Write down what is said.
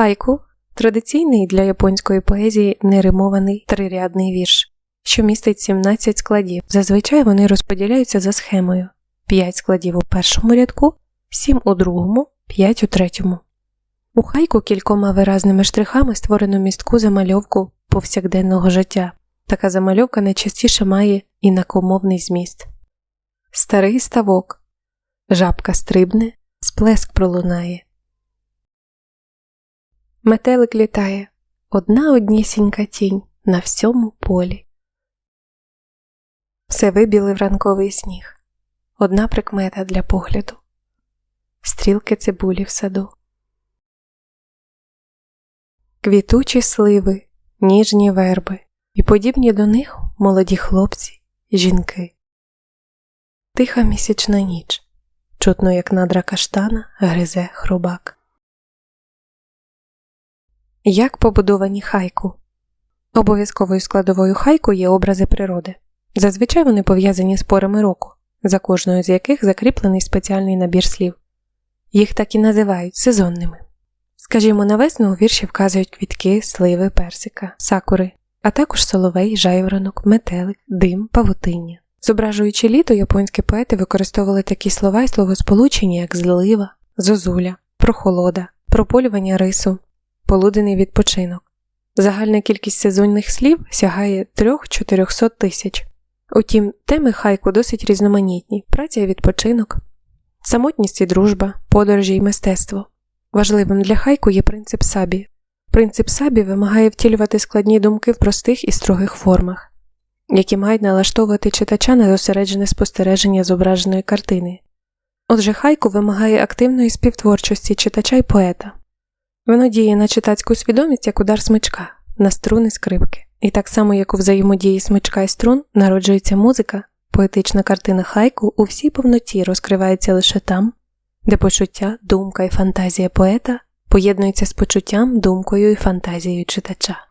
Хайку традиційний для японської поезії неримований трирядний вірш, що містить 17 складів. Зазвичай вони розподіляються за схемою: 5 складів у першому рядку, 7 у другому, 5 у третьому. У хайку кількома виразними штрихами створено містку замальовку повсякденного життя. Така замальовка найчастіше має інакомовний зміст. Старий ставок. Жабка стрибне, сплеск пролунає. Метелик літає. Одна однісінька тінь на всьому полі. Все вибілив ранковий сніг. Одна прикмета для погляду. Стрілки цибулі в саду. Квітучі сливи, ніжні верби, і подібні до них молоді хлопці, жінки. Тиха місячна ніч. Чутно, як надра каштана гризе хробак. Як побудовані хайку? Обов'язковою складовою хайку є образи природи. Зазвичай вони пов'язані з порами року, за кожною з яких закріплений спеціальний набір слів. Їх так і називають сезонними. Скажімо, на весну у вірші вказують квітки, сливи, персика, сакури, а також соловей, жайворонок, метелик, дим, павутиння. Зображуючи літо, японські поети використовували такі слова і словосполучення, як злива, зозуля, прохолода, прополювання рису, полуденний відпочинок. Загальна кількість сезонних слів сягає 3-400 тисяч. Утім, теми хайку досить різноманітні: праця і відпочинок, самотність і дружба, подорожі і мистецтво. Важливим для хайку є принцип сабі. Принцип сабі вимагає втілювати складні думки в простих і строгих формах, які мають налаштовувати читача на зосереджене спостереження зображеної картини. Отже, хайку вимагає активної співтворчості читача й поета. Воно діє на читацьку свідомість як удар смичка, на струни скрипки. І так само, як у взаємодії смичка і струн, народжується музика, поетична картина хайку у всій повноті розкривається лише там, де почуття, думка і фантазія поета поєднуються з почуттям, думкою і фантазією читача.